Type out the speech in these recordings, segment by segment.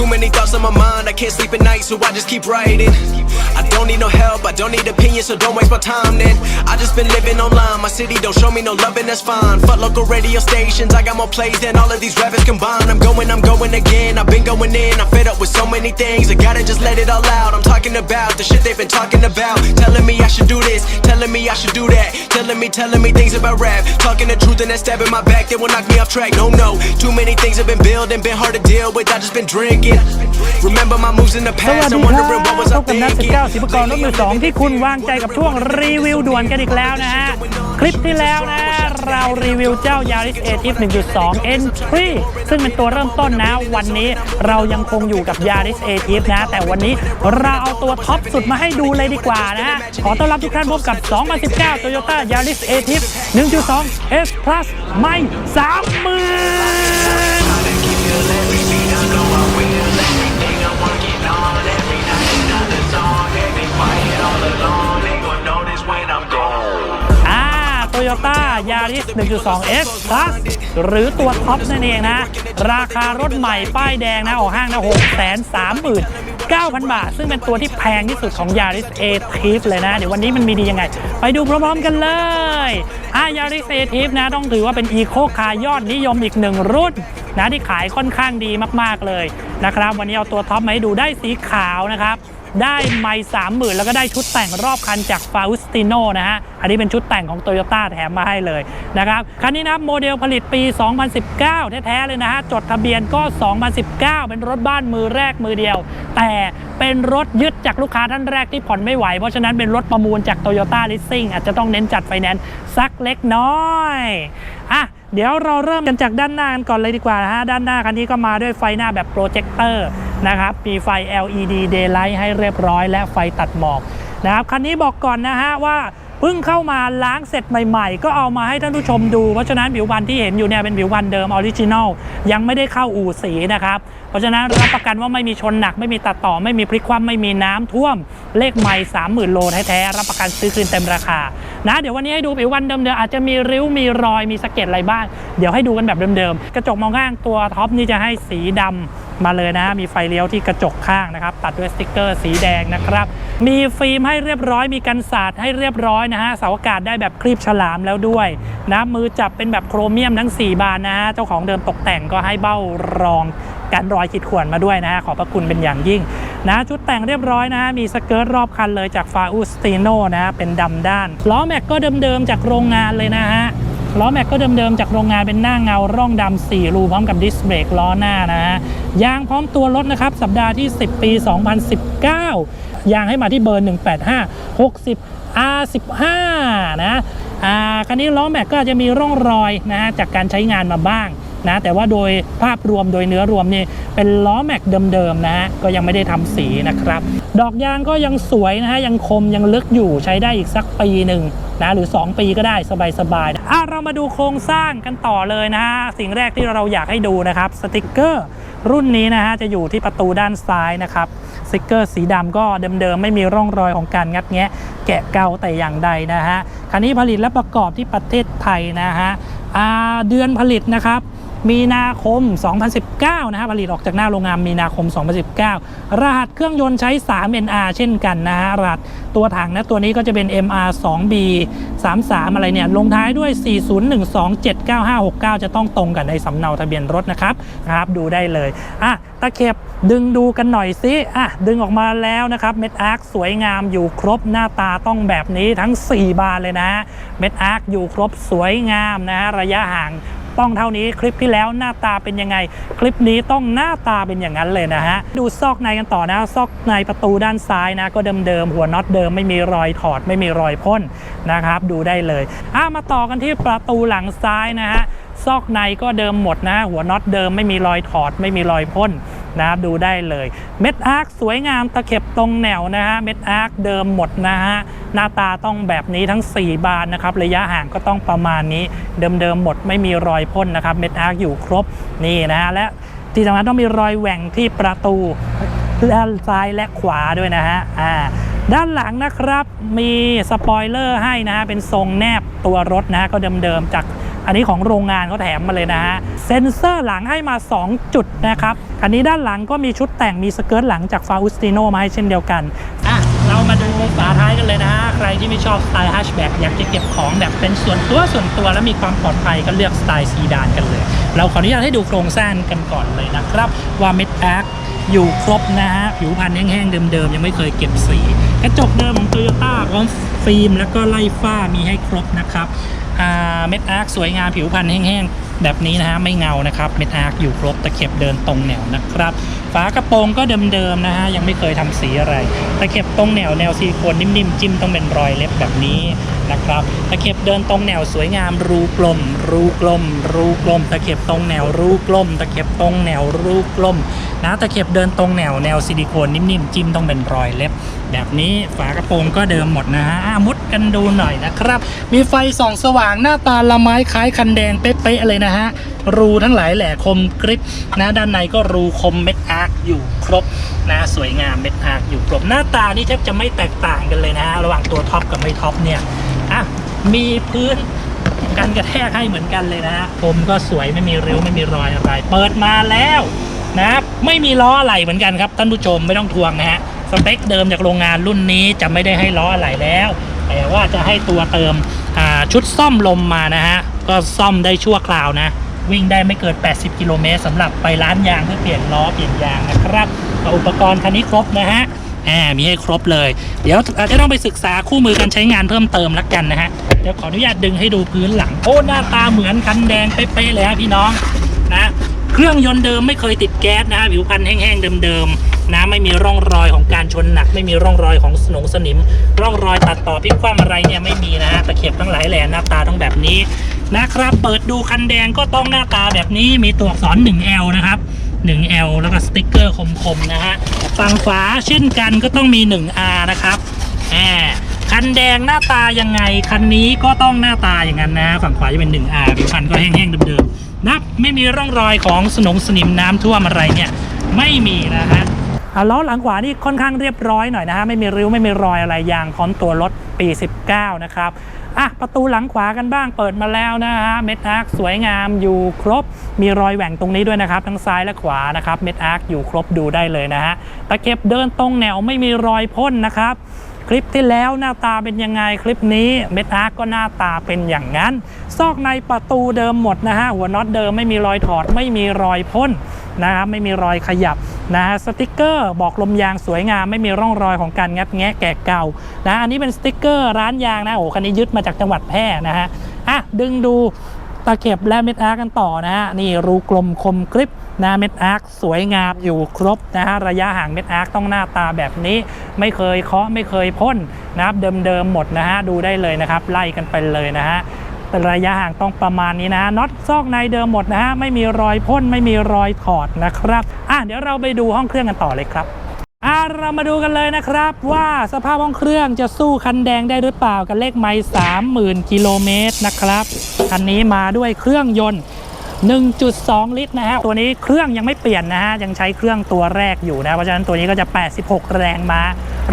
Too many thoughts on my mind, I can't sleep at night, so I just keep writing. I don't need no help, I don't need opinions, so don't waste my time then. I just been living online, my city don't show me no love, and that's fine. Fuck local radio stations, I got more plays than all of these rappers combined. I'm going, I'm going again, I've been going in, I'm fed up with so many things. I gotta just let it all out. I'm talking about the shit they've been talking about. Telling me I should do this, telling me I should do that. Telling me, telling me things about rap. Talking the truth and that stab in my back, they will knock me off track. No, no, too many things have been building, been hard to deal with. I just been drinking. Remember my moves in the สวัส past, ดี I'm ครับ wondering what was พ I บกับนัก thinking. 19สิบกรรถมือสองที่คุณวางใจกับช่วงรีวิวด่วนกันอีกแล้วนะฮะ คลิปที่แล้วนะ เรารีวิวเจ้า Yaris a t i f 1.2 Entry ซึ่งเป็นตัวเริ่มต้นนะ วันนี้เรายังคงอยู่กับ Yaris a t i f นะ แต่วันนี้เราเอาตัวท็อปสุดมาให้ดูเลยดีกว่านะฮะ ขอต้อนรับทุกท่านพบกับ 2019 Toyota Yaris a t i f 1.2 S Plus ไม่30,000 Toyota Yaris 1.2 S Plus หรือตัวท็อปนั่นเองนะ ราคารถใหม่ป้ายแดงนะออกห้างนะ639,000 บาท ซึ่งเป็นตัวที่แพงที่สุดของ Yaris a t i f เลยนะ เดี๋ยววันนี้มันมีดียังไง ไปดูพร้อมๆกันเลยอ่า Yaris a t i f นะ ต้องถือว่าเป็น Eco Car ยอดนิยมอีกหนึ่งรุ่นนะที่ขายค่อนข้างดีมากๆเลยนะครับ วันนี้เอาตัวท็อปมาให้ดูได้สีขาวนะครับ ได้ไม่สามหมื่นแล้วก็ได้ชุดแต่งรอบคันจากฟา u สติโนนะฮะ อันนี้เป็นชุดแต่งของ Toyota แถมมาให้เลยนะครับ คันนี้นะโมเดลผลิตปี 2019 แท้ ๆ เลยนะฮะ จดทะเบียนก็ 2019 เป็นรถบ้านมือแรกมือเดียว แต่เป็นรถยึดจากลูกค้าท่านแรกที่ผ่อนไม่ไหว เพราะฉะนั้นเป็นรถประมูลจาก Toyota Leasing อาจจะต้องเน้นจัดไฟแนนซ์สักเล็กน้อยอะเดี๋ยวเราเริ่มกันจากด้านหน้ากันก่อนเลยดีกว่านะฮะ ด้านหน้าคันนี้ก็มาด้วยไฟหน้าแบบโปรเจคเตอร์ นะครับมีไฟ LED daylight ให้เรียบร้อยและไฟตัดหมอกนะครับคันนี้บอกก่อนนะฮะว่าเพิ่งเข้ามาล้างเสร็จใหม่ๆ ก็เอามาให้ท่านผู้ชมดู เพราะฉะนั้นผิวพรรณที่เห็นอยู่เนี่ยเป็นผิวพรรณเดิมออริจินอลยังไม่ได้เข้าอู่สีนะครับ เพราะฉะนั้นรับประกันว่าไม่มีชนหนักไม่มีตัดต่อไม่มีพลิกคว่ำไม่มีน้ำท่วม เลขไม่สามหมื่นโลแท้ๆรับประกันซื้อคืนเต็มราคานะเดี๋ยววันนี้ให้ดูผิวพรรณเดิมๆอาจจะมีริ้วมีรอยมีสะเก็ดอะไรบ้าง เดี๋ยวให้ดูกันแบบเดิมๆกระจกมองข้างตัวท็อปนี่จะให้สีดำ มาเลยนะ มีไฟเลี้ยวที่กระจกข้างนะครับ ตัดด้วยสติกเกอร์สีแดงนะครับ มีฟิล์มให้เรียบร้อย มีกันสาดให้เรียบร้อยนะฮะ เสาอากาศได้แบบคลีบฉลามแล้วด้วยนะมือจับเป็นแบบโครเมียมทั้ง 4 บานนะฮะ เจ้าของเดิมตกแต่งก็ให้เบ้ารองกันรอยขีดข่วนมาด้วยนะฮะ ขอบพระคุณเป็นอย่างยิ่งนะชุดแต่งเรียบร้อยนะฮะ มีสเกิร์ตรอบคันเลยจากฟาอุสติโนนะฮะเป็นดำด้านล้อแม็กก็เดิมๆจากโรงงานเลยนะฮะ ล้อแม็กก็เดิมๆจากโรงงานเป็นหน้าเงาร่องดำ4รูพร้อมกับดิสเบรกล้อหน้านะฮะยางพร้อมตัวรถนะครับสัปดาห์ที่ 10 ปี 2019 ยางให้มาที่เบอร์ 185 60 R15 นะอ่าคันนี้ล้อแม็กก็จะมีร่องรอยนะฮะจากการใช้งานมาบ้าง นะแต่ว่าโดยภาพรวมโดยเนื้อรวมนี่เป็นล้อแม็กเดิมๆนะฮะก็ยังไม่ได้ทำสีนะครับ ดอกยางก็ยังสวยนะฮะยังคมยังลึกอยู่ใช้ได้อีกสักปีหนึ่งนะหรือ 2 ปีก็ได้สบายๆอะเรามาดูโครงสร้างกันต่อเลยนะฮะสิ่งแรกที่เราอยากให้ดูนะครับสติกเกอร์รุ่นนี้นะฮะจะอยู่ที่ประตูด้านซ้ายนะครับสติกเกอร์สีดำก็เดิมๆไม่มีร่องรอยของการงัดแงะ แกะเกาแต่อย่างใดนะฮะคันนี้ผลิตและประกอบที่ประเทศไทยนะฮะเดือนผลิตนะครับ มีนาคม 2019 นะฮะผลิตออกจากหน้าโรงงานมีนาคม 2019 รหัสเครื่องยนต์ใช้ 3NR เช่นกันนะฮะรหัสตัวถังนะตัวนี้ก็จะเป็น MR 2B 33 อะไรเนี่ย ลงท้ายด้วย 401279569จะต้องตรงกันในสำเนาทะเบียนรถนะครับครับ ดูได้เลยอะตะเข็บดึงดูกันหน่อยสิอะดึงออกมาแล้วนะครับ เม็ดอาร์คสวยงามอยู่ครบหน้าตาต้องแบบนี้ทั้ง 4 บานเลยนะฮะเม็ดอาร์คอยู่ครบสวยงามนะฮะระยะห่าง ต้องเท่านี้คลิปที่แล้วหน้าตาเป็นยังไง คลิปนี้ต้องหน้าตาเป็นอย่างนั้นเลยนะฮะ ดูซอกในกันต่อนะ ซอกในประตูด้านซ้ายนะ ก็เดิมๆหัวน็อตเดิมไม่มีรอยถอดไม่มีรอยพ่นนะครับ ดูได้เลยอะมาต่อกันที่ประตูหลังซ้ายนะฮะซอกในก็เดิมหมดนะ หัวน็อตเดิมไม่มีรอยถอดไม่มีรอยพ่น นะครับดูได้เลยเม็ดอาร์คสวยงามตะเข็บตรงแนวนะฮะเม็ดอาร์คเดิมหมดนะฮะหน้าตาต้องแบบนี้ทั้ง 4 บานนะครับระยะห่างก็ต้องประมาณนี้ เดิมๆหมดไม่มีรอยพ่นนะครับเม็ดอาร์คอยู่ครบนี่นะฮะและที่สำคัญต้องมีรอยแหว่งที่ประตูด้านซ้ายและขวาด้วยนะฮะอ่าด้านหลังนะครับมีสปอยเลอร์ให้นะฮะเป็นทรงแนบตัวรถนะฮะก็เดิมๆจากอันนี้ของโรงงานเขาแถมมาเลยนะฮะเซ็นเซอร์หลังให้มา 2 จุดนะครับ อันนี้ด้านหลังก็มีชุดแต่งมีสเกิร์ตหลังจากฟาอุสติโนมาให้เช่นเดียวกันอะเรามาดูฝาท้ายกันเลยนะฮะ ใครที่ไม่ชอบสไตล์ฮัชแบ็กอยากจะเก็บของแบบเป็นส่วนตัวส่วนตัวและมีความปลอดภัยก็เลือกสไตล์ซีดานกันเลย เราขออนุญาตให้ดูโครงสร้างกันก่อนเลยนะครับ ว่าเม็ดแอคอยู่ครบนะฮะ ผิวพันธ์แห้งๆเดิมๆ ยังไม่เคยเก็บสี กระจกเดิมของโตโยต้าพร้อมฟิล์มแล้วก็ไล่ฝ้ามีให้ครบนะครับ เม็ดอาร์คสวยงามผิวพันธ์แห้งๆ แบบนี้นะฮะไม่เงานะครับเม็ดอาร์คอยู่ครบตะเข็บเดินตรงแนวนะครับฝากระโปรงก็เดิมๆนะฮะยังไม่เคยทำสีอะไรตะเข็บตรงแนวแนวซิลิโคนนิ่มๆ จิ้มต้องเป็นรอยเล็บแบบนี้นะครับตะเข็บเดินตรงแนวสวยงามรูกลม รูกลม รูกลม ตะเข็บตรงแนวรูกลม ตะเข็บตรงแนวรูกลมนะตะเข็บเดินตรงแนวแนวซิลิโคนนิ่มๆ จิ้มต้องเป็นรอยเล็บ แบบนี้ฝากระโปรงก็เดิมหมดนะฮะมุดกันดูหน่อยนะครับ มีไฟส่องสว่างหน้าตาละไม้คล้ายคันแดงเป๊ะๆเลยนะฮะ รูทั้งหลายแหล่คมกริบนะด้านในก็รูคมเม็ดอาร์คอยู่ครบนะสวยงามเม็ดอาร์คอยู่ครบหน้าตานี่แทบจะไม่แตกต่างกันเลยนะฮะระหว่างตัวท็อปกับไม่ท็อปเนี่ยอะมีพื้นกันกระแทกให้เหมือนกันเลยนะฮะผมก็สวยไม่มีริ้วไม่มีรอยอะไร เปิดมาแล้วนะไม่มีล้ออะไรเหมือนกันครับท่านผู้ชมไม่ต้องทวงนะฮะสเปคเดิมจากโรงงานรุ่นนี้จะไม่ได้ให้ล้ออะไรแล้ว แต่ว่าจะให้ตัวเติม ชุดซ่อมลมมานะฮะ ก็ซ่อมได้ชั่วคราวนะ วิ่งได้ไม่เกิน 80 กิโลเมตรสำหรับไปร้านยางเพื่อเปลี่ยนล้อเปลี่ยนยางนะครับอุปกรณ์คันนี้ครบนะฮะอ่ามีให้ครบเลย เดี๋ยวอาจจะต้องไปศึกษาคู่มือการใช้งานเพิ่มเติมละกันนะฮะ เดี๋ยวขออนุญาตดึงให้ดูพื้นหลัง โอ้หน้าตาเหมือนคันแดงเป๊ะๆเลยฮะพี่น้องนะ เครื่องยนต์เดิมไม่เคยติดแก๊สนะฮะผิวพันธ์แห้งๆเดิมๆ นะไม่มีร่องรอยของการชนหนัก ไม่มีร่องรอยของสนงสนิม ร่องรอยตัดต่อพลิกคว่ำอะไรเนี่ยไม่มีนะฮะตะเข็บทั้งหลายแหล่หน้าตาต้องแบบนี้นะครับ เปิดดูคันแดงก็ต้องหน้าตาแบบนี้มีตัวอักษร 1L นะครับ 1L แล้วก็สติ๊กเกอร์คมๆนะฮะฝั่งฝาเช่นกันก็ต้องมี 1R นะครับแหมคันแดงหน้าตายังไง คันนี้ก็ต้องหน้าตาอย่างนั้นนะ ฝั่งขวาจะเป็น 1R ผิวพันก็แห้งๆเดิมๆนะไม่มีร่องรอยของสนงสนิมน้ำท่วมอะไรเนี่ย ไม่มีนะฮะ ล้อหลังขวานี่ค่อนข้างเรียบร้อยหน่อยนะฮะไม่มีริ้วไม่มีรอยอะไรยางพร้อมตัวรถปี 19 นะครับอะประตูหลังขวากันบ้างเปิดมาแล้วนะฮะเม็ดอาร์คสวยงามอยู่ครบ มีรอยแหว่งตรงนี้ด้วยนะครับ ทั้งซ้ายและขวานะครับเม็ดอาร์คอยู่ครบดูได้เลยนะฮะตะเข็บเดินตรงแนวไม่มีรอยพ่นนะครับ คลิปที่แล้วหน้าตาเป็นยังไงคลิปนี้เม็ดอาร์ก็หน้าตาเป็นอย่างนั้น ซอกในประตูเดิมหมดนะฮะหัวน็อตเดิมไม่มีรอยถอดไม่มีรอยพ่นนะครับไม่มีรอยขยับนะฮะสติกเกอร์บอกลมยางสวยงามไม่มีร่องรอยของการงัดแงะแกะเก่านะอันนี้เป็นสติกเกอร์ร้านยางนะโอ้คันนี้ยึดมาจากจังหวัดแพร่นะฮะอะดึงดู ตะเข็บและเม็ดอาร์คกันต่อนะฮะนี่รูกลมคมกริบนะเม็ดอาร์คสวยงามอยู่ครบนะฮะระยะห่างเม็ดอาร์คต้องหน้าตาแบบนี้ ไม่เคยเคาะไม่เคยพ่นนะครับเดิมๆหมดนะฮะดูได้เลยนะครับ ไล่กันไปเลยนะฮะแต่ระยะห่างต้องประมาณนี้นะน็อตซอกในเดิมหมดนะฮะไม่มีรอยพ่นไม่มีรอยถอดนะครับอะเดี๋ยวเราไปดูห้องเครื่องกันต่อเลยครับ อะเรามาดูกันเลยนะครับว่าสภาพห้องเครื่องจะสู้คันแดงได้หรือเปล่ากับเลขไมล์30,000 กิโลเมตรนะครับ คันนี้มาด้วยเครื่องยนต์ 1.2 ลิตรนะฮะตัวนี้เครื่องยังไม่เปลี่ยนนะฮะยังใช้เครื่องตัวแรกอยู่นะเพราะฉะนั้นตัวนี้ก็จะ 86 แรงมา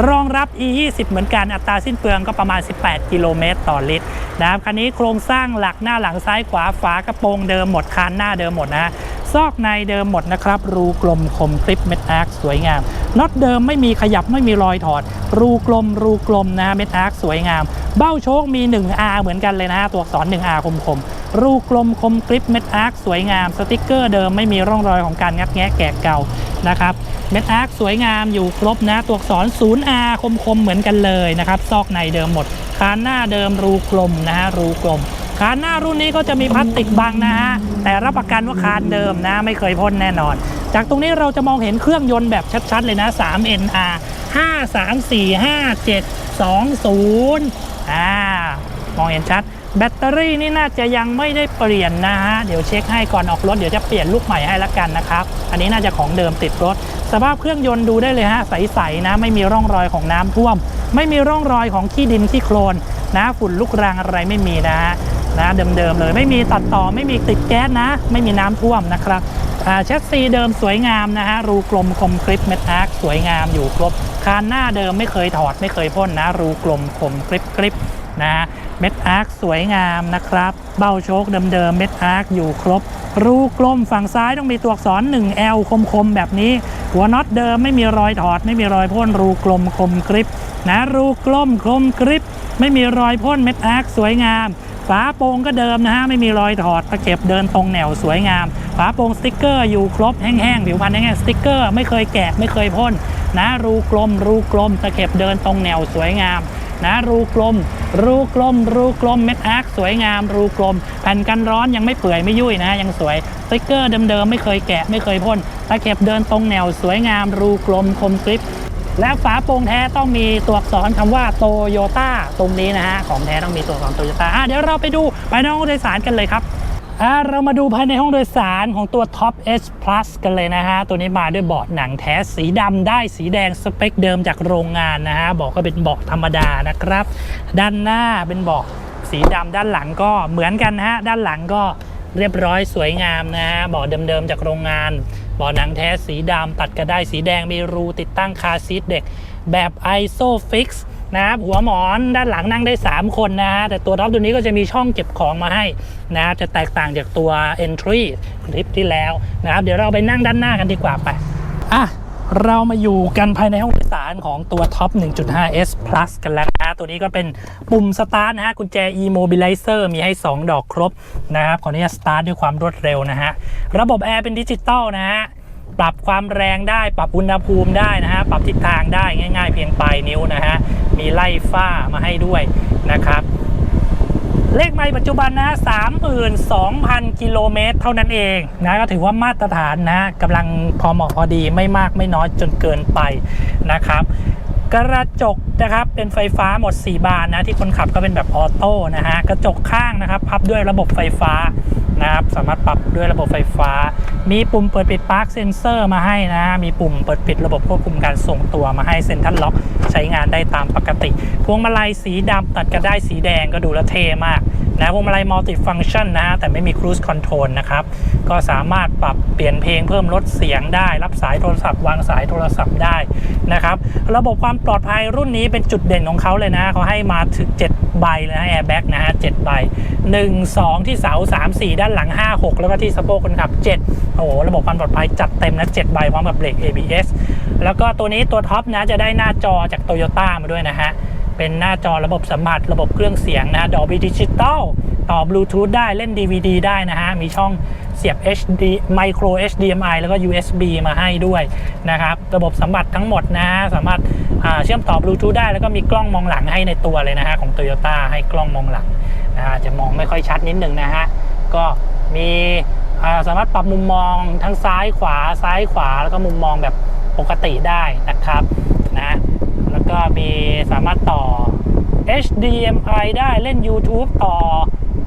รองรับ E20 เหมือนกันอัตราสิ้นเปลืองก็ประมาณ 18 กิโลเมตรต่อลิตรนะครับคันนี้โครงสร้างหลักหน้าหลังซ้ายขวาฝากระโปรงเดิมหมดคานหน้าเดิมหมดนะ ซอกในเดิมหมดนะครับ รูกลมคมคลิปเม็ดอาร์คสวยงามน็อตเดิมไม่มีขยับไม่มีรอยถอด รูกลมรูกลมนะเม็ดอาร์คสวยงาม เบ้าโชคมี 1R เหมือนกันเลยนะตัวอักษร 1R คมคมรูกลมคมกริปเม็ดอาร์คสวยงาม สติกเกอร์เดิมไม่มีร่องรอยของการงัดแงะแกะเก่านะครับเม็ดอาร์คสวยงามอยู่ครบนะ ตัวอักษร 0R คมคมเหมือนกันเลยนะครับ ซอกในเดิมหมดคานหน้าเดิมรูกลมนะฮะรูกลม คานหน้ารุ่นนี้ก็จะมีพลาสติกบังนะฮะแต่รับประกันว่าคานเดิมนะ ไม่เคยพ่นแน่นอน จากตรงนี้เราจะมองเห็นเครื่องยนต์แบบชัดๆเลยนะ 3 NR 5 3 4 5 7 2 0อ่ามองเห็นชัดแบตเตอรี่นี่น่าจะยังไม่ได้เปลี่ยนนะฮะ เดี๋ยวเช็คให้ก่อนออกรถ เดี๋ยวจะเปลี่ยนลูกใหม่ให้ละกันนะครับ อันนี้น่าจะของเดิมติดรถ สภาพเครื่องยนต์ดูได้เลยฮะ ใส ๆ นะ ไม่มีร่องรอยของน้ำท่วม ไม่มีร่องรอยของขี้ดินขี้โคลนนะ ฝุ่นลูกรังอะไรไม่มีนะฮะ นะเดิมๆเลยไม่มีตัดต่อไม่มีติดแก๊สนะ ไม่มีน้ำท่วมนะครับแชสซีเดิมสวยงามนะฮะรูกลมคมคลิปเม็ดอาร์คสวยงามอยู่ครบคานหน้าเดิมไม่เคยถอดไม่เคยพ่นนะ รูกลมคมกริบกริบนะฮะเม็ดอาร์คสวยงามนะครับ เบ้าโชคเดิมๆเม็ดอาร์คอยู่ครบ รูกลมฝั่งซ้ายต้องมีตัวอักษร 1L คมๆแบบนี้ หัวน็อตเดิมไม่มีรอยถอด ไม่มีรอยพ่นรูกลมคมกริบนะรูกลมคมกริบไม่มีรอยพ่นเม็ดอาร์คสวยงาม ฝาโปรงก็เดิมนะฮะไม่มีรอยถอดตะเก็บเดินตรงแนวสวยงาม ฝาโปรงสติ๊กเกอร์อยู่ครบแห้งๆผิวพรรณแห้งๆสติ๊กเกอร์ไม่เคยแกะไม่เคยพ่นนะรูกลม รูกลมตะเข็บเดินตรงแนวสวยงามนะรูกลม รูกลม รูกลมเม็ดอาร์คสวยงาม รูกลม แผ่นกันร้อนยังไม่เปื่อยไม่ยุ่ยนะยังสวยสติ๊กเกอร์เดิมๆไม่เคยแกะไม่เคยพ่นตะเข็บเดินตรงแนวสวยงาม รูกลมคมกริบ และฝาโปร่งแท้ต้องมีตัวอักษรคำว่าโตโยต้าตรงนี้นะฮะของแท้ต้องมีตัวอักษรโตโยต้าอะเดี๋ยวเราไปดูภายในห้องโดยสารกันเลยครับอะเรามาดูภายในห้องโดยสารของตัว Top H Plus กันเลยนะฮะ ตัวนี้มาด้วยเบาะหนังแท้สีดำได้สีแดงสเปคเดิมจากโรงงานนะฮะเบอกก็เป็นเบาะธรรมดานะครับ ด้านหน้าเป็นเบาะสีดำด้านหลังก็เหมือนกันนะฮะ ด้านหลังก็เรียบร้อยสวยงามนะฮะเบาะเดิมๆจากโรงงาน บาะหนังแท้สีดำตัดกระได้สีแดงมีรูติดตั้งคาซีทเด็ก แบบ ISOFIX นะครับหัวหมอนด้านหลังนั่งได้ 3 คนนะฮะแต่ตัวท็อปตัวนี้ก็จะมีช่องเก็บของมาให้นะครับจะแตกต่างจากตัว Entry คลิปที่แล้วนะครับเดี๋ยวเราไปนั่งด้านหน้ากันดีกว่าไปอะ เรามาอยู่กันภายในห้องโดยสารของตัวท็อป 1.5S Plus กันแล้วนะตัวนี้ก็เป็นปุ่มสตาร์ทนะฮะกุญแจ e-mobilizer มีให้ 2 ดอกครบนะครับขออนุญาตสตาร์ทด้วยความรวดเร็วนะฮะ ระบบแอร์เป็นดิจิตอลนะฮะ ปรับความแรงได้ ปรับอุณหภูมิได้นะฮะ ปรับทิศทางได้ง่าย ๆ เพียงปลายนิ้วนะฮะ มีไล่ฝ้ามาให้ด้วยนะครับ เลขไมล์ปัจจุบันนะ32,000 กิโลเมตรเท่านั้นเองนะก็ถือว่ามาตรฐานนะกำลังพอเหมาะพอดีไม่มากไม่น้อยจนเกินไปนะครับ กระจกนะครับเป็นไฟฟ้าหมด 4 บานนะที่คนขับก็เป็นแบบออโต้นะฮะกระจกข้างนะครับพับด้วยระบบไฟฟ้านะครับสามารถปรับด้วยระบบไฟฟ้า มีปุ่มเปิดปิดปาร์คเซนเซอร์มาให้นะฮะมีปุ่มเปิดปิดระบบควบคุมการส่งตัวมาให้เซ็นทรัลล็อกใช้งานได้ตามปกติ พวงมาลัยสีดำตัดกันได้สีแดงก็ดูแลวเท่มาก นะพวงมาลัยมัลติฟังชันนะฮะแต่ไม่มีครู i คอนโทรลนะครับ ก็สามารถปรับเปลี่ยนเพลงเพิ่มลดเสียงได้ รับสายโทรศัพท์ วางสายโทรศัพท์ได้นะครับ ระบบความปลอดภัยรุ่นนี้เป็นจุดเด่นของเขาเลยนะเขาให้มาถึง 7 ใบเลยนะแอร์แบ็กนะฮะ7ใบ 1 2 ที่เสา 3 4 ด้านหลัง 5 6 แล้วก็ที่สะโพกคนขับ 7 โอ้โห ระบบความปลอดภัยจัดเต็มนะ 7 ใบพร้อมกับเบรก ABS แล้วก็ตัวนี้ตัวท็อปนะจะได้หน้าจอจากโตโยต้ามาด้วยนะฮะ เป็นหน้าจอระบบสัมผัสระบบเครื่องเสียงนะ Dolby Digital ต่อบลูทูธได้เล่น DVD ได้นะฮะ มีช่องเสียบ HD Micro HDMI แล้วก็ USB มาให้ด้วยนะครับ ระบบสัมผัสทั้งหมดนะฮะ สามารถเชื่อมต่อบลูทูธได้แล้วก็มีกล้องมองหลังให้ในตัวเลยนะฮะ ของ Toyota ให้กล้องมองหลังนะฮะจะมองไม่ค่อยชัดนิดนึงนะฮะ ก็มีสามารถปรับมุมมองทั้งซ้ายขวาซ้ายขวาแล้วก็มุมมองแบบปกติได้นะครับนะ แล้วก็มีสามารถต่อ HDMI ได้เล่น YouTube ต่อ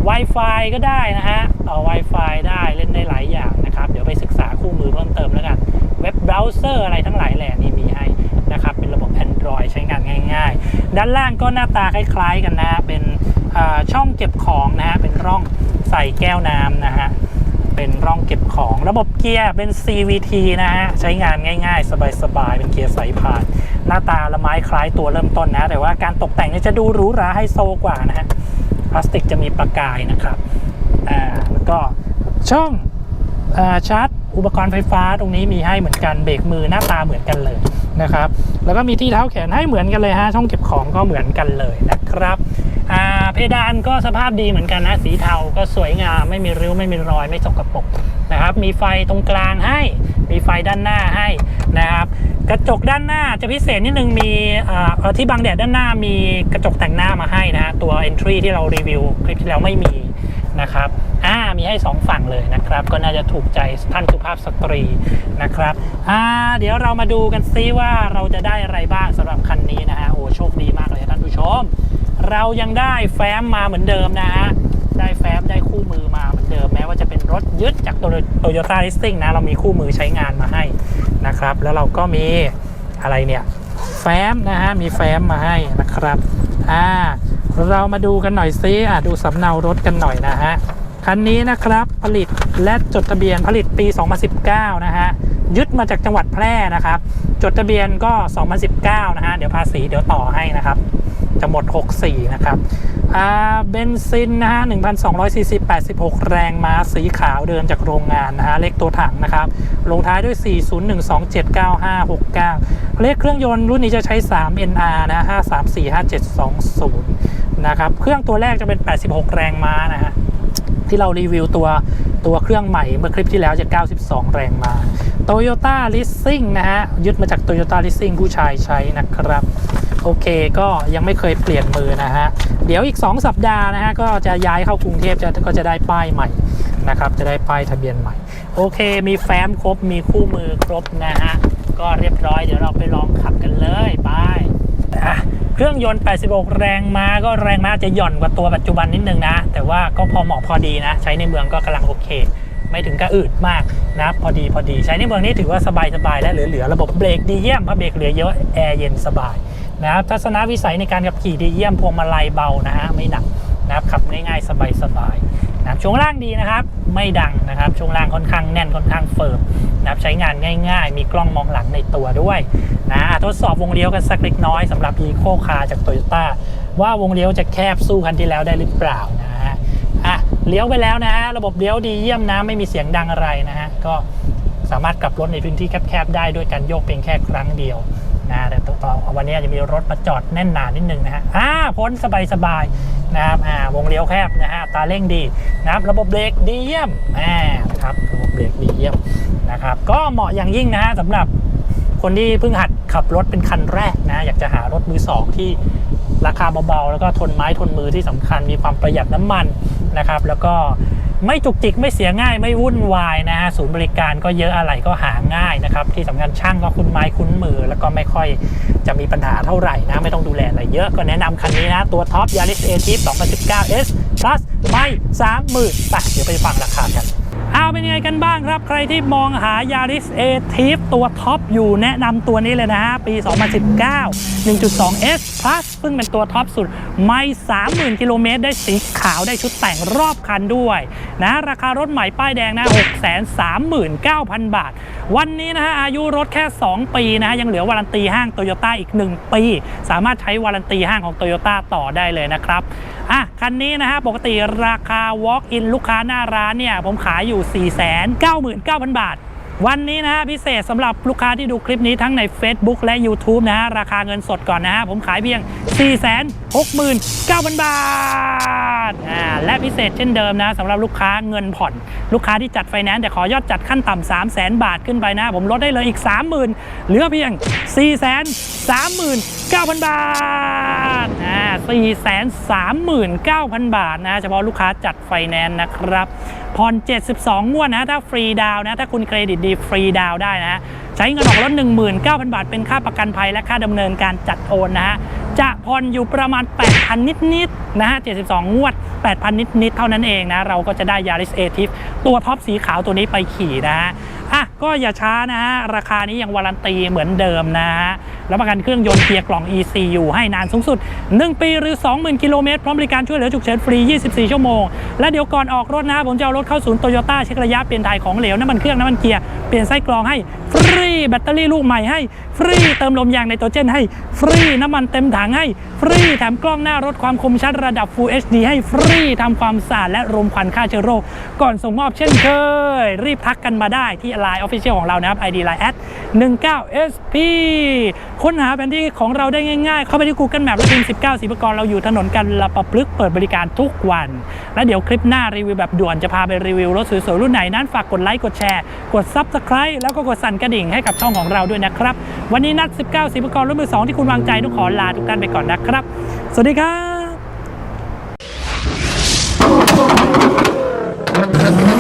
Wi-Fi ก็ได้นะฮะ ต่อ Wi-Fi ได้เล่นได้หลายอย่างนะครับ เดี๋ยวไปศึกษาคู่มือเพิ่มเติมแล้วกัน เว็บเบราว์เซอร์อะไรทั้งหลายแหล่นี่มีให้นะครับ เป็นระบบ Android ใช้งานง่ายๆ ด้านล่างก็หน้าตาคล้ายๆกันนะ เป็นช่องเก็บของนะฮะ เป็นร่องใส่แก้วน้ำนะฮะ เป็นร่องเก็บของระบบเกียร์เป็น CVT นะฮะ ใช้งานง่ายๆ สบายๆ เป็นเกียร์สายพาน หน้าตาละไม้คล้ายตัวเริ่มต้นนะ แต่ว่าการตกแต่งเนี่ยจะดูหรูหราไฮโซกว่านะฮะ พลาสติกจะมีประกายนะครับ อ่า แล้วก็ช่องอาชาร์จอุปกรณ์ไฟฟ้าตรงนี้มีให้เหมือนกันเบรกมือหน้าตาเหมือนกันเลยนะครับ แล้วก็มีที่เท้าแขนให้เหมือนกันเลยฮะช่องเก็บของก็เหมือนกันเลยนะครับ อ่าเพดานก็สภาพดีเหมือนกันนะ สีเทาก็สวยงามไม่มีริ้วไม่มีรอยไม่สกปรกนะครับ มีไฟตรงกลางให้ มีไฟด้านหน้าให้นะครับ กระจกด้านหน้าจะพิเศษนิดนึงมีอ่าที่บังแดดด้านหน้ามีกระจกแต่งหน้ามาให้นะฮะตัว entry ที่เรารีวิวคลิปที่แล้วไม่มีนะครับอ่ามีให้ 2 ฝั่งเลยนะครับ ก็น่าจะถูกใจท่านสุภาพสตรีนะครับอ่าเดี๋ยวเรามาดูกันซิว่าเราจะได้อะไรบ้างสำหรับคันนี้นะฮะโอ้โชคดีมากเลยท่านผู้ชม เรายังได้แฟ้มมาเหมือนเดิมนะฮะ ได้แฟ้มได้คู่มือมาเหมือนเดิม แม้ว่าจะเป็นรถยึดจากโตโยต้าลิสติ้งนะ เรามีคู่มือใช้งานมาให้นะครับ แล้วเราก็มีอะไรเนี่ย แฟ้มนะฮะ มีแฟ้มมาให้นะครับ อ่า เรามาดูกันหน่อยซิอะดูสำเนารถกันหน่อยนะฮะ คันนี้นะครับผลิตและจดทะเบียนผลิตปี 2019 นะฮะ ยึดมาจากจังหวัดแพร่นะครับ จดทะเบียนก็ 2019 นะฮะ เดี๋ยวภาษีเดี๋ยวต่อให้นะครับ จะหมด 64 นะครับเบนซินนะฮะ1,200ซีซี86 แรงม้าสีขาวเดิมจากโรงงานนะฮะเลขตัวถังนะครับ ลงท้ายด้วย 4012795569 เลขเครื่องยนต์รุ่นนี้จะใช้ 3 NR นะ5345720 นะครับ เครื่องตัวแรกจะเป็น 86 แรงม้านะฮะที่เรารีวิวตัวตัวเครื่องใหม่เมื่อคลิปที่แล้วจะ 92 แรงม้า Toyota Leasing นะฮะ ยึดมาจาก Toyota Leasing ผู้ชายใช้นะครับ โอเคก็ยังไม่เคยเปลี่ยนมือนะฮะ เดี๋ยวอีก 2 สัปดาห์นะฮะก็จะย้ายเข้ากรุงเทพจะก็จะได้ป้ายใหม่นะครับจะได้ป้ายทะเบียนใหม่ โอเค มีแฟ้มครบมีคู่มือครบนะฮะก็เรียบร้อยเดี๋ยวเราไปลองขับกันเลยไปเครื่องยนต์ 86 แรงม้าก็แรงม้าจะหย่อนกว่าตัวปัจจุบันนิดนึงนะ แต่ว่าก็พอเหมาะพอดีนะ ใช้ในเมืองก็กำลังโอเค ไม่ถึงกับอืดมากนะ พอดีพอดีใช้ในเมืองนี่ถือว่าสบายสบายและเหลือๆระบบเบรกดีเยี่ยมเพราะเบรกเหลือเยอะแอร์เย็นสบาย นะครับทัศนวิสัยในการขับขี่ดีเยี่ยมพวงมาลัยเบานะฮะไม่หนักนะครับขับง่ายๆสบายๆนะครับช่วงล่างดีนะครับ ไม่ดังนะครับช่วงล่างค่อนข้างแน่นค่อนข้างเฟิร์มนะครับใช้งานง่าย ๆ มีกล้องมองหลังในตัวด้วยนะทดสอบวงเลี้ยวกันสักเล็กน้อยสำหรับ Eco Car จาก Toyota ว่าวงเลี้ยวจะแคบสู้คันที่แล้วได้หรือเปล่านะฮะอะเลี้ยวไปแล้วนะฮะระบบเลี้ยวดีเยี่ยมนะไม่มีเสียงดังอะไรนะฮะก็สามารถกลับรถในพื้นที่แคบๆได้ด้วยการโยกเพียงแค่ครั้งเดียว นะแต่ต่อวันนี้จะมีรถมาจอดแน่นหนานิดนึงนะฮะอ่าพ้นสบายๆนะครับอ่าวงเลี้ยวแคบนะฮะตาเร่งดีนะครับระบบเบรกดีเยี่ยมอ่าครับระบบเบรกดีเยี่ยมนะครับก็เหมาะอย่างยิ่งนะฮะสำหรับคนที่เพิ่งหัดขับรถเป็นคันแรกนะอยากจะหารถมือสองที่ราคาเบาๆแล้วก็ทนไม้ทนมือที่สำคัญมีความประหยัดน้ำมันนะครับ แล้วก็ ไม่จุกจิกไม่เสียง่ายไม่วุ่นวายนะฮะศูนย์บริการก็เยอะอะไรก็หาง่ายนะครับ ที่สำคัญช่างก็คุ้นไม้คุ้นมือ แล้วก็ไม่ค่อยจะมีปัญหาเท่าไหร่นะ ไม่ต้องดูแลอะไรเยอะก็แนะนำคันนี้นะ ตัวท็อปยาริสเอทีฟ2019 S Plus ไม่สามหมื่นไปเดี๋ยวไปฟังราคากัน เอาเป็นยังไงกันบ้างครับ ใครที่มองหา Yaris a t i p ตัวท็อปอยู่แนะนำตัวนี้เลยนะฮะ ปี 2019 1.2 S Plus ซึ่งเป็นตัวท็อปสุด ไม่ 30,000 กิโลเมตร ได้สีขาวได้ชุดแต่งรอบคันด้วย นะ ราคารถใหม่ป้ายแดงนะ 639,000 บาท วันนี้นะฮะ อายุรถแค่ 2 ปีนะฮะ ยังเหลือวารันตีห้างโตโยต้าอีก 1 ปี สามารถใช้วารันตีห้างของโตโยต้าต่อได้เลยนะครับอะคันนี้นะฮะปกติราคา walk in ลูกค้าหน้าร้านเนี่ยผมขายอยู่499,000 บาท วันนี้นะฮะพิเศษสำหรับลูกค้าที่ดูคลิปนี้ทั้งใน Facebook และ YouTube นะฮะราคาเงินสดก่อนนะฮะผมขายเพียง 469,000 บาทอ่าและพิเศษเช่นเดิมนะสำหรับลูกค้าเงินผ่อน ลูกค้าที่จัดไฟแนนซ์แต่ขอยอดจัดขั้นต่ำ3 0 0 0 0 0 บาทขึ้นไปนะ ผมลดได้เลยอีก 30,000เหลือเพียง 439,000 บาทอ่า439,000 บาทนะเฉพาะลูกค้าจัดไฟแนนซ์นะครับ ผ่อน 72 งวดนะถ้าฟรีดาวนะ ถ้าคุณเครดิตดีฟรีดาวได้นะ ใช้เงินออกรถ19,000 บาท เป็นค่าประกันภัยและค่าดำเนินการจัดโอนนะฮะจะผ่อนอยู่ประมาณ 8,000 นิดๆนะฮะ 72 งวด 8,000 นิดๆ เท่านั้นเองนะ เราก็จะได้ยาริสเอทิฟตัวท็อปสีขาวตัวนี้ไปขี่นะฮะ อะก็อย่าช้านะฮะ ราคานี้ยังวารันตีเหมือนเดิมนะฮะรับประกันเครื่องยนต์เกียร์กล่อง ECU ให้นานสูงสุด 1 ปีหรือ 20,000 กิโลเมตร พร้อมบริการช่วยเหลือฉุกเฉินฟรี 24 ชั่วโมง และเดี๋ยวก่อนออกรถนะฮะผมจะเอารถเข้าศูนย์โตโยต้าเช็คระยะเปลี่ยนถ่ายของเหลวน้ำมันเครื่องน้ำมันเกียร์เปลี่ยนไส้กรองให้ฟรีแบตเตอรี่ลูกใหม่ให้ ฟรีเติมลมยางไนโตรเจนให้ฟรีน้ำมันเต็มถังให้ฟรีแถมกล้องหน้ารถความคมชัดระดับ Full HD ให้ฟรีทำความสะอาดและรมควันฆ่าเชื้อโรคก่อนส่งมอบเช่นเคยรีบทักกันมาได้ที่ Line Official ของเรานะครับ ID Line at 19SP ค้นหาแผนที่ของเราได้ง่ายๆ เข้าไปที่ Google Map และพิมพ์19สีประกรเราอยู่ถนนกันละประพลึกษ์เปิดบริการทุกวัน และเดี๋ยวคลิปหน้ารีวิวแบบด่วนจะพาไปรีวิวรถสวยๆรุ่นไหนนั้นฝากกดไลค์กดแชร์ กด Subscribe แล้วก็กดสั่นกระดิ่งให้กับช่องของเราด้วยนะครับ วันนี้นัด 19สีประกรรุ่นมือสองที่คุณวางใจต้องขอลาทุกท่านไปก่อนนะครับ สวัสดีครับ